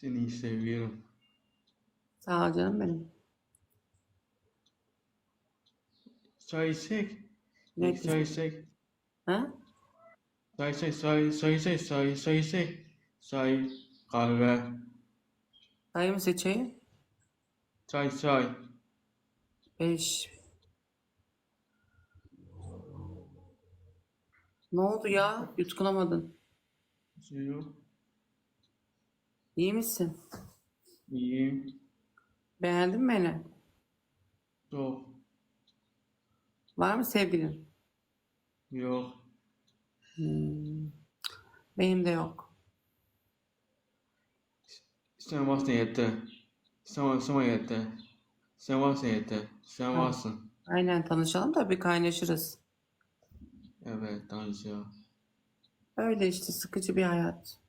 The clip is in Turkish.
Seni seviyorum. Sağ ol canım benim. Çay içsek. Ne Çay içsek. Ha? Çay içsek. Çay, çay içsek. Çay, çay içsek. Çay, kahve. Dayı mı seçeyim? Çay, çay. Beş. Ne oldu ya? Yutkunamadın. Bir şey yok. İyi misin? İyiyim. Beğendin mi beni? Çok. Var mı sevgilin? Yok. Hmm. Benim de yok. Sen varsın yeter. Sen, sen yeter. Sen varsın yeter. Sen varsın. Aynen tanışalım da bir kaynaşırız. Evet, tanışıyor. Öyle işte sıkıcı bir hayat.